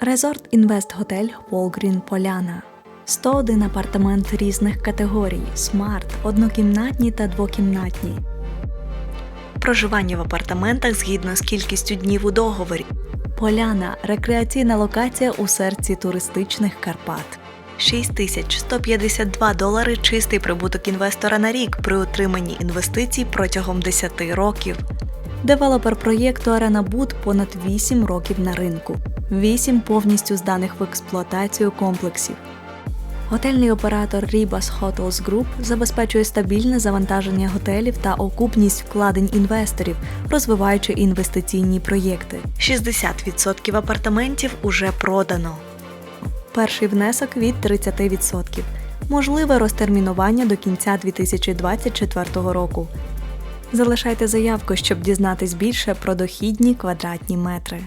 Резорт Інвест Готель Волгрін Поляна. 101 апартамент різних категорій: смарт, однокімнатні та двокімнатні. Проживання в апартаментах згідно з кількістю днів у договорі. Поляна рекреаційна локація у серці туристичних Карпат. 6152 долари чистий прибуток інвестора на рік при утриманні інвестицій протягом 10 років. Девелопер проєкту Арена Буд понад 8 років на ринку, 8 повністю зданих в експлуатацію комплексів. Готельний оператор Ribas Hotels Group забезпечує стабільне завантаження готелів та окупність вкладень інвесторів, розвиваючи інвестиційні проєкти. 60% апартаментів уже продано. Перший внесок від 30%. Можливе розтермінування до кінця 2024 року. Залишайте заявку, щоб дізнатись більше про дохідні квадратні метри.